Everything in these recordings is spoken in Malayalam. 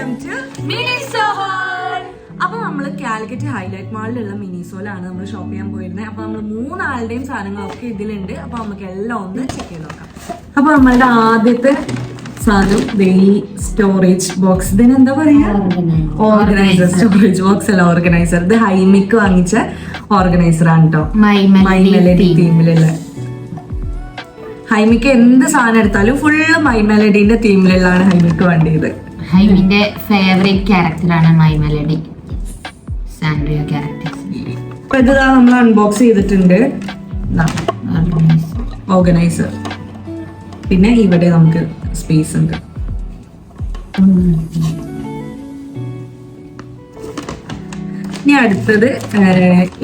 വെൽക്കം ടു മിനിസോഹോൾ അപ്പൊ നമ്മൾ കാലിക്കറ്റ് ഹൈലൈറ്റ് മാളിലുള്ള മിനിസോലാണ് നമ്മൾ ഷോപ്പ് ചെയ്യാൻ പോയിരുന്നത് അപ്പൊ നമ്മൾ മൂന്നാളുടെയും സാധനങ്ങളൊക്കെ ഇതിലുണ്ട്. അപ്പൊ നമുക്ക് എല്ലാം ഒന്ന് ചെക്ക് ചെയ്ത് നോക്കാം. അപ്പൊ നമ്മളുടെ ആദ്യത്തെ സാധനം വെയിൽ സ്റ്റോറേജ് ബോക്സ് ഇതിന് എന്താ പറയാ? ഓർഗനൈസർ സ്റ്റോറേജ് ബോക്സ് അല്ല ഓർഗനൈസർ ഇത് ഹൈമിക്ക് വാങ്ങിച്ച ഓർഗനൈസർ ആണ് കേട്ടോ മൈ മൈമെലഡി തീമിലുള്ള ഹൈമിക്ക് എന്ത് സാധനം എടുത്താലും ഫുള്ള് മൈമെലഡിന്റെ തീമിലുള്ളതാണ് ഹൈമിക്ക് വേണ്ടിയത്. ഹൈമിന്റെ ഫേവറേറ്റ് ക്യാരക്ടറാണ് മൈ മെലഡി സാൻഡ്രിയോ ക്യാരക്ടർ ഇത് നമ്മൾ അൺബോക്സ് ചെയ്തിട്ടുണ്ട്. ഓർഗനൈസർ പിന്നെ ഇവിടെ നമുക്ക് സ്പേസ് ഉണ്ട്. ഇനി അടുത്തത്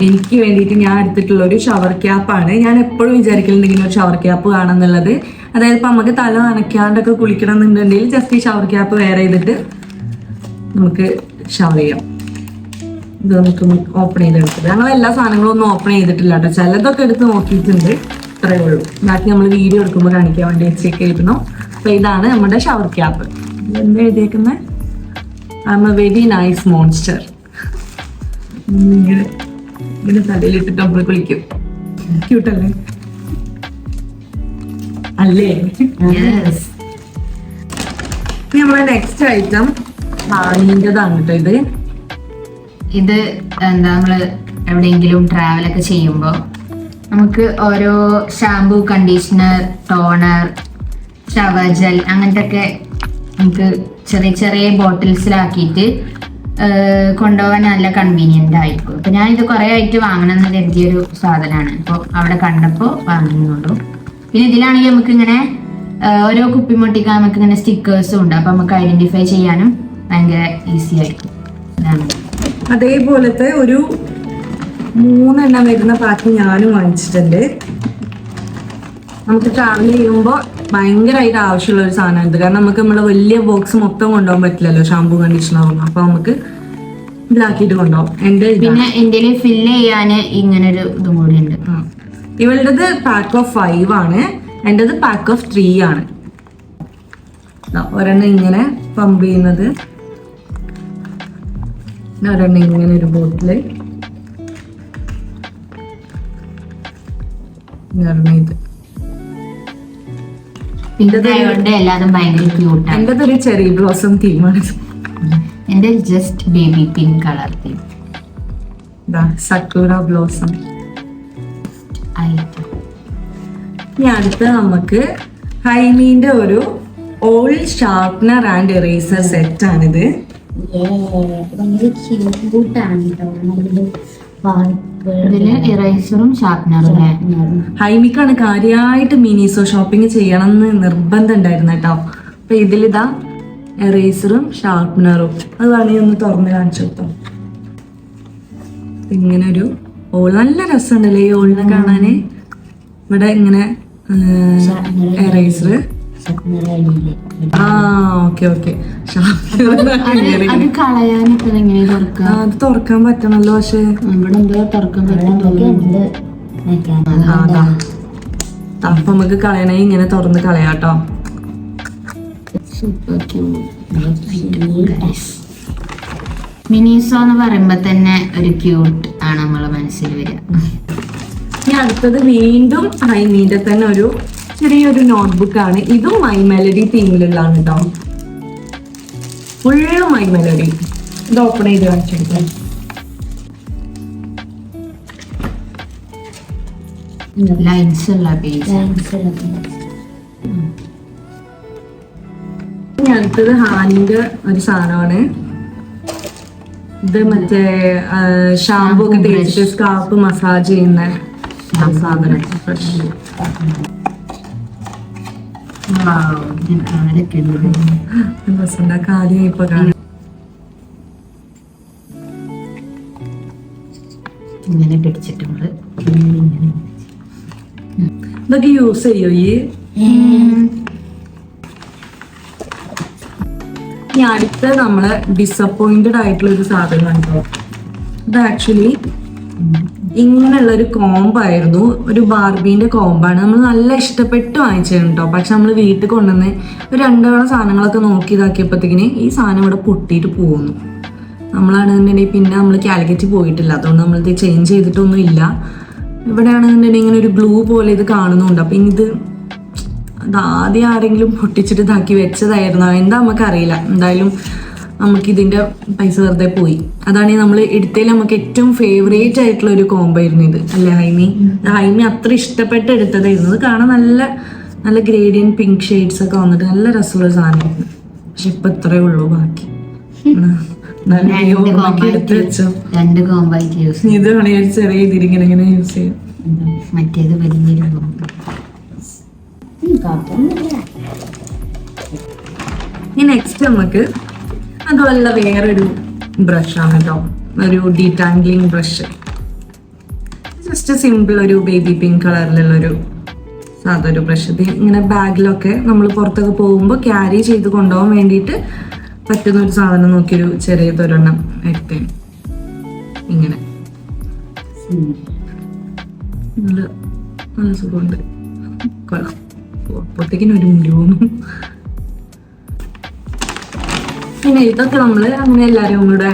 എനിക്ക് വേണ്ടിയിട്ട് ഞാൻ എടുത്തിട്ടുള്ള ഒരു ഷവർ ക്യാപ്പാണ് ഞാൻ എപ്പോഴും വിചാരിക്കലുണ്ട് ഇങ്ങനെ ഒരു ഷവർ ക്യാപ്പ് കാണാന്നുള്ളത് അതായത് ഇപ്പം നമുക്ക് തല നനയ്ക്കാണ്ടൊക്കെ കുളിക്കണം എന്നുണ്ടെങ്കിൽ ജസ്റ്റ് ഈ ഷവർ ക്യാപ്പ് വേറെ ചെയ്തിട്ട് നമുക്ക് ഷവർ ചെയ്യാം. ഇത് നമുക്ക് ഓപ്പൺ ചെയ്തെടുത്തത് ഞങ്ങൾ എല്ലാ സാധനങ്ങളും ഒന്നും ഓപ്പൺ ചെയ്തിട്ടില്ല കേട്ടോ. ചിലതൊക്കെ എടുത്ത് നോക്കിയിട്ടുണ്ട്. ഇത്രയേ ഉള്ളൂ. ബാക്കി നമ്മൾ വീഡിയോ എടുക്കുമ്പോൾ കാണിക്കാൻ വേണ്ടി വെച്ചേക്കായിരുന്നു അപ്പൊ ഇതാണ് നമ്മുടെ ഷവർ ക്യാപ്പ് എന്താ എഴുതിയേക്കുന്നത് I am a very nice monster ഇങ്ങനെ തലയിലിട്ടിട്ട് നമ്മൾ കുളിക്കും. ക്യൂട്ടല്ലേ അല്ലേ? നമ്മളെ നെക്സ്റ്റ് ഐറ്റം ഹാനിന്റെതാണ് കേട്ടോ ഇത്. ഇത് എന്താ നമ്മൾ എവിടെയെങ്കിലും ട്രാവൽ ഒക്കെ ചെയ്യുമ്പോൾ നമുക്ക് ഓരോ shampoo conditioner toner shower gel അങ്ങനത്തെ ഒക്കെ നമുക്ക് ചെറിയ ചെറിയ ബോട്ടിൽസിലാക്കിയിട്ട് കൊണ്ടുപോകാൻ നല്ല കൺവീനിയന്റ് ആയിരിക്കും. അപ്പൊ ഞാൻ ഇത് കുറേ ആയിട്ട് വാങ്ങണം എന്ന് കരുതിയൊരു സാധനമാണ്. അപ്പോൾ അവിടെ കണ്ടപ്പോൾ വാങ്ങുന്നുള്ളൂ. പിന്നെ ഇതിലാണെങ്കിൽ നമുക്ക് ഇങ്ങനെ ഓരോ കുപ്പിമുട്ടിക്ക് നമുക്ക് ഇങ്ങനെ സ്റ്റിക്കേഴ്സും ഉണ്ട്. അപ്പൊ നമുക്ക് ഐഡന്റിഫൈ ചെയ്യാനും ഭയങ്കര ഈസി ആയിരിക്കും. അതേപോലത്തെ ഒരു മൂന്നെണ്ണം വരുന്ന പാക്ക് ഞാനും വാങ്ങിച്ചിട്ടുണ്ട്. നമുക്ക് ട്രാവൽ ചെയ്യുമ്പോൾ ഭയങ്കരമായിട്ട് ആവശ്യമുള്ള ഒരു സാധനമാണ് ഇത്. കാരണം നമുക്ക് നമ്മളെ വലിയ ബോക്സ് മൊത്തം കൊണ്ടുപോകാൻ പറ്റില്ലല്ലോ ഷാമ്പൂ ഒന്നും അപ്പൊ നമുക്ക് ഇതിലാക്കിയിട്ട് കൊണ്ടുപോകാം. എന്റെ പിന്നെ എന്റെ ഫില്ല് ചെയ്യാൻ ഇങ്ങനെ ഒരു ഇതും കൂടി ഉണ്ട്. ഇവളുടേത് പാക്ക് ഓഫ് ഫൈവ് ആണ്. എന്റെത് പാക്ക് ഓഫ് ത്രീ ആണ്. ഒരെണ്ണം ഇങ്ങനെ പമ്പ് ചെയ്യുന്നത്. ഒരെണ്ണം ഇങ്ങനെ ഒരു ബോട്ടിൽ ഒരെണ്ണം ഇത്. ഒരു ചെറിയ ബ്ലോസം തീമാണ് എന്റെ just baby pink colour theme sakura blossom ഇനി അടുത്ത നമുക്ക് ഹൈമീന്റെ ഒരു old sharpener and eraser set ആണിത്. ഇറേസറും ഹൈമിക്കാണ് കാര്യമായിട്ട് മിനിസോ ഷോപ്പിംഗ് ചെയ്യണം എന്ന് നിർബന്ധം ഉണ്ടായിരുന്നു കേട്ടോ അപ്പൊ ഇതിലിതാ എറേസറും ഷാർപ്നറും അത് വേണമെങ്കിൽ ഒന്ന് തുറന്ന് കാണിച്ചു കൊടുത്തോ. ഇങ്ങനെ ഒരു ഓൾ നല്ല രസമുണ്ടല്ലേ ഈ ഓളിനെ കാണാന്? ഇവിടെ ഇങ്ങനെ എറേസർ ആ ഓക്കെ ഓക്കെ അത് കളയാനൊക്കെ എങ്ങനെ തുറക്കുക അത് തുറക്കാൻ പറ്റണല്ലോ പക്ഷെ. അപ്പൊ നമുക്ക് കളയണേ ഇങ്ങനെ തുറന്ന് കളയാട്ടോ സൂപ്പർ മിനിസോ എന്ന് പറയുമ്പോ തന്നെ ഒരു ക്യൂട്ട് ആണ് നമ്മളെ മനസ്സിൽ വരിക. ഇനി അടുത്തത് വീണ്ടും ഹൈമീന്റെ തന്നെ ഒരു ചെറിയൊരു നോട്ട്ബുക്ക് ആണ്. ഇതും മൈ മെലഡി തീമിലുള്ളതാണ് കേട്ടോ ഫുള്ള് മൈ മെലഡി ഇത് ഓപ്പൺ ചെയ്ത് കാണിച്ചെടുക്കാം. ലൈൻസ് ഉള്ള പേജ് അടുത്തത് ഹാനിന്റെ ഒരു സാധനമാണ്. ഇത് മറ്റേ ഷാമ്പു ഒക്കെ തേച്ചിട്ട് സ്കാപ്പ് മസാജ് ചെയ്യുന്ന സാധനം രസമുണ്ട് കാര്യം ഇപ്പൊ ഇതൊക്കെ യൂസ് ചെയ്യോ ഈ ഇനി അടുത്ത നമ്മൾ ഡിസപ്പോയിന്റഡ് ആയിട്ടുള്ള ഒരു സാധനം ഇത് ആക്ച്വലി ഇങ്ങനെയുള്ള ഒരു കോമ്പായിരുന്നു. ഒരു ബാർബീന്റെ കോമ്പാണ്. നമ്മൾ നല്ല ഇഷ്ടപ്പെട്ട് വാങ്ങിച്ചതാണ് കേട്ടോ പക്ഷെ നമ്മൾ വീട്ടിൽ കൊണ്ടുവന്ന് ഒരു രണ്ടോളം സാധനങ്ങളൊക്കെ നോക്കി ഇതാക്കിയപ്പോഴത്തേക്കിന് ഈ സാധനം ഇവിടെ പൊട്ടിയിട്ട് പോകുന്നു നമ്മളാണെന്നുണ്ടെങ്കിൽ പിന്നെ നമ്മൾ കാലിക്കറ്റ് പോയിട്ടില്ല. അതുകൊണ്ട് നമ്മളിത് ചേഞ്ച് ചെയ്തിട്ടൊന്നും ഇല്ല. ഇവിടെ ആണെന്നുണ്ടെങ്കിൽ ഇങ്ങനെ ഒരു ഗ്ലൂ പോലെ ഇത് കാണുന്നുണ്ട്. അപ്പം ഇനി ഇത് അത് ആദ്യം ആരെങ്കിലും പൊട്ടിച്ചിട്ട് ഇതാക്കി വെച്ചതായിരുന്നോ? എന്താ നമുക്കറിയില്ല. എന്തായാലും നമുക്ക് ഇതിന്റെ പൈസ വെറുതെ പോയി. അതാണ് നമ്മൾ എടുത്തതിൽ നമുക്ക് ഏറ്റവും ഫേവറേറ്റ് ആയിട്ടുള്ള ഒരു കോംബോ ആയിരുന്നു ഇത്. അല്ലേ ഹൈമി? ഹൈമി അത്ര ഇഷ്ടപ്പെട്ട് എടുത്തതായിരുന്നു. അത് കാണാൻ നല്ല നല്ല ഗ്രേഡിയൻ പിങ്ക് ഷെയ്ഡ്സ് ഒക്കെ വന്നിട്ട് നല്ല രസമുള്ള സാധനമായിരുന്നു. പക്ഷെ ഇപ്പൊ ഇത്രേ ഉള്ളൂ ബാക്കി. ഒരു ചെറിയ ഇതിരിങ്ങനെ ഇങ്ങനെ യൂസ് ചെയ്യും. മറ്റേത് വലിയൊരു കോമ്പ് ഇനി നെക്സ്റ്റ് നമുക്ക് അതുമല്ല വേറൊരു ബ്രഷാണ് കേട്ടോ. ഒരു ഡീറ്റാംഗ്ലിംഗ് ബ്രഷ് ജസ്റ്റ് സിമ്പിൾ ഒരു ബേബി പിങ്ക് കളറിലുള്ള ഒരു സാധാ ഒരു ബ്രഷ് ഇങ്ങനെ ബാഗിലൊക്കെ നമ്മൾ പുറത്തൊക്കെ പോകുമ്പോൾ ക്യാരി ചെയ്ത് കൊണ്ടുപോകാൻ വേണ്ടിയിട്ട് പറ്റുന്ന ഒരു സാധനം നോക്കിയൊരു ചെറിയതൊരെണ്ണം എടുത്തേ ഇങ്ങനെ. നല്ല സുഖമുണ്ട്. കൊള്ളാം അപ്പോഴത്തേക്കിനും ഒരു മുടി തോന്നും പിന്നെ ഇതൊക്കെ നമ്മൾ അങ്ങനെ എല്ലാരും കൂടെ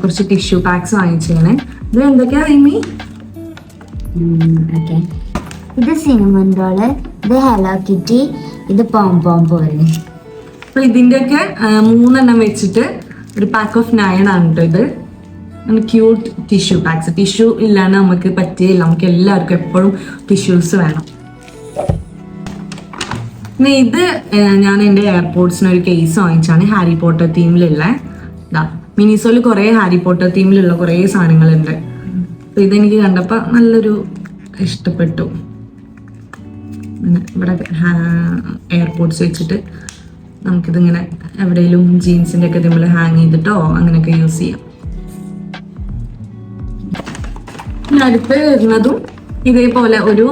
കുറച്ച് ടിഷ്യൂ പാക്സ് വാങ്ങിച്ചേനെ. ഇത് എന്തൊക്കെയാ ഐമി ഓക്കെ ഇത് സിനിമൻ റോൾ ഇത് ഹലോ കിറ്റി ഇത് പോം പോം പോലെ അപ്പൊ ഇതിന്റെയൊക്കെ മൂന്നെണ്ണം വെച്ചിട്ട് ഒരു പാക്ക് ഓഫ് നയൻ ആണ് കേട്ടോ ഇത്. ക്യൂട്ട് ടിഷ്യൂ പാക്സ് ടിഷ്യൂ ഇല്ലാണ്ട് നമുക്ക് പറ്റിയില്ല നമുക്ക് എല്ലാവർക്കും എപ്പോഴും ടിഷ്യൂസ് വേണം. ഇത് ഞാൻ എന്റെ എയർപോർട്സിന് ഒരു കേസ് വാങ്ങിച്ചാണ് ഹാരി പോട്ടർ തീമിലുള്ള മിനിസോയിൽ കുറേ ഹാരി പോട്ടർ തീമിലുള്ള കുറേ സാധനങ്ങളുണ്ട്. അപ്പൊ ഇതെനിക്ക് കണ്ടപ്പോൾ നല്ലൊരു ഇഷ്ടപ്പെട്ടു. ഇവിടെ എയർപോർട്ട്സ് വെച്ചിട്ട് നമുക്കിതിങ്ങനെ എവിടെയെങ്കിലും ജീൻസിന്റെ ഒക്കെ നമ്മൾ ഹാങ് ചെയ്തിട്ടോ അങ്ങനെയൊക്കെ യൂസ് ചെയ്യാം. അടുത്ത് വരുന്നതും ഇതേപോലെ ഒരു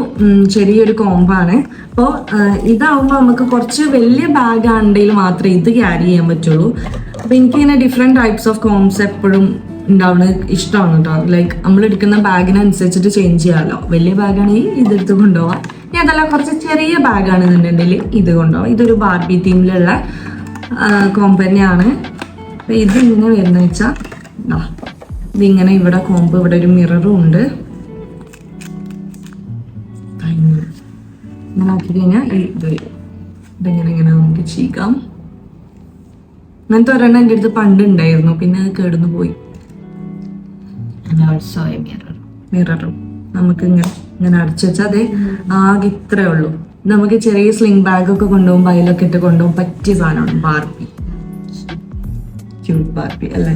ചെറിയൊരു കോമ്പാണ്. അപ്പോൾ ഇതാവുമ്പോൾ നമുക്ക് കുറച്ച് വലിയ ബാഗ് ആണെങ്കിൽ മാത്രമേ ഇത് ക്യാരി ചെയ്യാൻ പറ്റുള്ളൂ. അപ്പോൾ എനിക്കിങ്ങനെ ഡിഫറെന്റ് ടൈപ്സ് ഓഫ് കോംസ് എപ്പോഴും ഉണ്ടാവുന്നത് ഇഷ്ടമാണ് കേട്ടോ ലൈക്ക് നമ്മൾ എടുക്കുന്ന ബാഗിനനുസരിച്ചിട്ട് ചേഞ്ച് ചെയ്യാമല്ലോ വലിയ ബാഗാണെങ്കിൽ ഇതെടുത്ത് കൊണ്ടുപോകാം ഇനി അതല്ല കുറച്ച് ചെറിയ ബാഗാണെന്നുണ്ടെങ്കിൽ ഇത് കൊണ്ടുപോകാം ഇതൊരു ബാർബി തീമിലുള്ള കോമ്പനിയാണ് അപ്പോൾ ഇത് ഇങ്ങനെ വരുന്ന വെച്ചാൽ ഇതിങ്ങനെ ഇവിടെ കോമ്പ് ഇവിടെ ഒരു മിററും ഉണ്ട്. ഇങ്ങനെ ആക്കി കഴിഞ്ഞാൽ ഈ ഇത്. ഇതിങ്ങനെ ഇങ്ങനെ നമുക്ക് ചെയ്യാം അങ്ങനത്തെ ഒരെണ്ണം എന്റെ അടുത്ത് പണ്ട് ഉണ്ടായിരുന്നു. പിന്നെ അത് കേടുന്നു പോയി. മിററും നമുക്ക് ഇങ്ങനെ ഇങ്ങനെ അടച്ചു വെച്ചാൽ അതെ ആകെ ഇത്രേ ഉള്ളൂ. നമുക്ക് ചെറിയ സ്ലിംഗ് ബാഗ് ഒക്കെ കൊണ്ടുപോകുമ്പോൾ അതിലൊക്കെ ഇട്ട് കൊണ്ടുപോകും. പറ്റിയ സാധനമാണ് ബാർബി ക്യൂട്ട് ബാർബി അല്ലേ?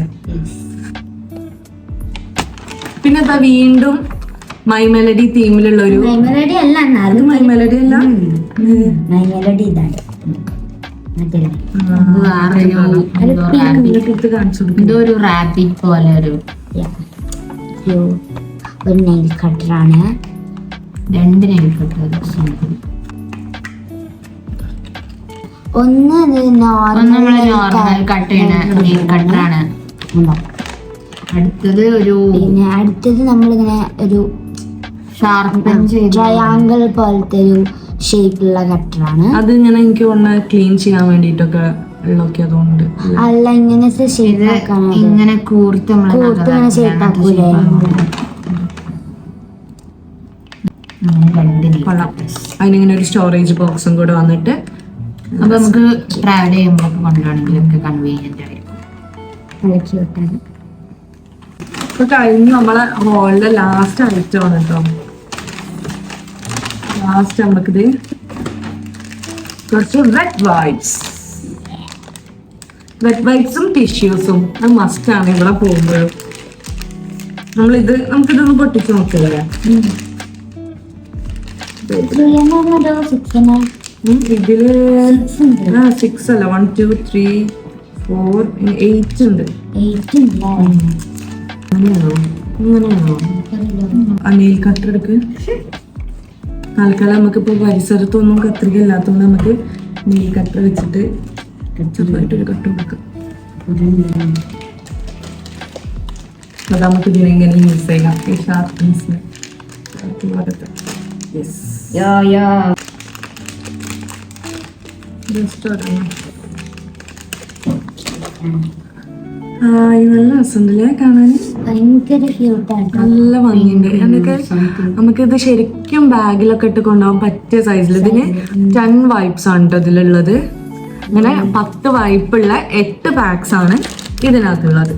പിന്നെ ഇതാ വീണ്ടും മൈ മെലഡി തീമിലുള്ള ഒരു മെലഡി അല്ല എന്നാലും മൈ മെലഡി അല്ല? മെലഡി ഇതാണ്. ഇത് ഒരു പോലെ ഒരു ഒരു ഒരു നെയിൽ കട്ടറാണ് രണ്ട് നെയിൽ കട്ടർ ഒന്ന് നോർമൽ നോർമൽ കട്ട് ചെയ്യണ നെയിൽ കട്ടറാണ് അടുത്തത് ഒരു പിന്നെ അടുത്തത് നമ്മളിങ്ങനെ ഒരു ഷാർപ്പൻ ട്രയാങ്കിൾ പോലത്തെ ഒരു ഷേപ്പിലുള്ള കട്ടറാണ് അത് ഇങ്ങനെ എനിക്ക് ഒന്ന് ക്ലീൻ ചെയ്യാൻ വേണ്ടിട്ടൊക്കെ അതുകൊണ്ട്. അല്ല ഇങ്ങനത്തെ ഇങ്ങനെ കൂർത്ത് കൂർത്ത് ഇങ്ങനെ. അതിനിങ്ങനെ ഒരു സ്റ്റോറേജ് ബോക്സും കൂടെ വന്നിട്ട് അപ്പൊ നമുക്ക് ട്രാവൽ ചെയ്യുമ്പോൾ കൊണ്ടുപോകണമെങ്കിലൊക്കെ കൺവീനിയന്റ് ആയിരിക്കും. കഴിഞ്ഞു നമ്മളെ ഹോളിലെ ലാസ്റ്റ് ഐറ്റം ആണ് കേട്ടോ ലാസ്റ്റ് നമുക്കിത് കുറച്ച് റെഡ് വൈറ്റ്സ് റെഡ് വൈറ്റ്സും ടിഷ്യൂസും അത് മസ്റ്റ് ആണ് ഇവിടെ പോകുമ്പോൾ നമ്മളിത് നമുക്കിതൊന്ന് പൊട്ടിച്ച് നോക്കില്ലേ ഇതിൽ ആ സിക്സ് അല്ല. One two three four eight ഉണ്ട്. അങ്ങനെയാണോ? അങ്ങനെയാണോ അനിയൽ കട്ടെടുക്ക് തൽക്കാലം നമുക്കിപ്പോൾ പരിസരത്തൊന്നും കത്രിക ഇല്ലാത്തതുകൊണ്ട് നമുക്ക് നെയിൽ കട്ട വെച്ചിട്ട് ചെറുതായിട്ടൊരു കട്ട് കൊടുക്കാം അത് നമുക്ക് ഇതിനെ ഇങ്ങനെ യൂസ് ചെയ്യാം. ഈ യോ ജസ്റ്റ് നല്ല രസമുണ്ടല്ലേ കാണാൻ ഭയങ്കര ക്യൂട്ടാണ് നല്ല ഭംഗിയുണ്ട്. എന്നൊക്കെ നമുക്കിത് ശരിക്കും ബാഗിലൊക്കെ ഇട്ട് കൊണ്ടുപോകാൻ പറ്റിയ സൈസിൽ ഇതിന് ടെൻ വൈപ്സ് ആണ് കേട്ടോ ഇതിലുള്ളത്. അങ്ങനെ പത്ത് വൈപ്പുള്ള എട്ട് പാക്സ് ആണ് ഇതിനകത്തുള്ളത്.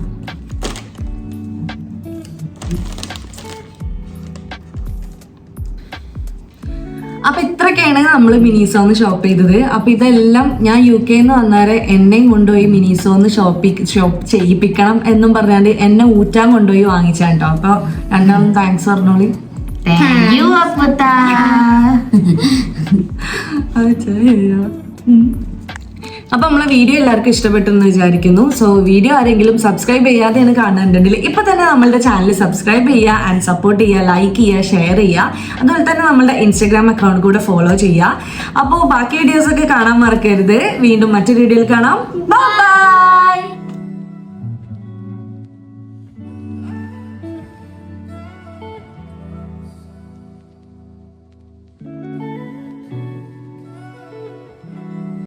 അപ്പൊ ഇത്രയൊക്കെയാണ് നമ്മൾ മിനിസോന്ന് ഷോപ്പ് ചെയ്തത്. അപ്പൊ ഇതെല്ലാം ഞാൻ യു കെ എന്ന് വന്നേരെ എന്നെയും കൊണ്ടുപോയി മിനിസോന്ന് ഷോപ്പ് ഷോപ്പ് ചെയ്യിപ്പിക്കണം എന്നും പറഞ്ഞാണ്ട് എന്നെ ഊറ്റാൻ കൊണ്ടുപോയി വാങ്ങിച്ചാ കേട്ടോ അപ്പൊ രണ്ടാമത് താങ്ക്സ് പറഞ്ഞോളി. താങ്ക് യു അപ്പുത്ത. അപ്പൊ നമ്മളെ വീഡിയോ എല്ലാവർക്കും ഇഷ്ടപ്പെട്ടു എന്ന് വിചാരിക്കുന്നു. സോ വീഡിയോ ആരെങ്കിലും സബ്സ്ക്രൈബ് ചെയ്യാതെയാണ് കാണുന്നുണ്ടെങ്കിൽ ഇപ്പൊ തന്നെ നമ്മളുടെ ചാനൽ സബ്സ്ക്രൈബ് ചെയ്യുക ആൻഡ് സപ്പോർട്ട് ചെയ്യുക ലൈക്ക് ചെയ്യുക ഷെയർ ചെയ്യുക. അതുപോലെ തന്നെ നമ്മളുടെ ഇൻസ്റ്റാഗ്രാം അക്കൗണ്ട് കൂടെ ഫോളോ ചെയ്യുക. അപ്പോൾ ബാക്കി വീഡിയോസ് ഒക്കെ കാണാൻ മറക്കരുത്. വീണ്ടും മറ്റൊരു വീഡിയോയിൽ കാണാം. ബൈ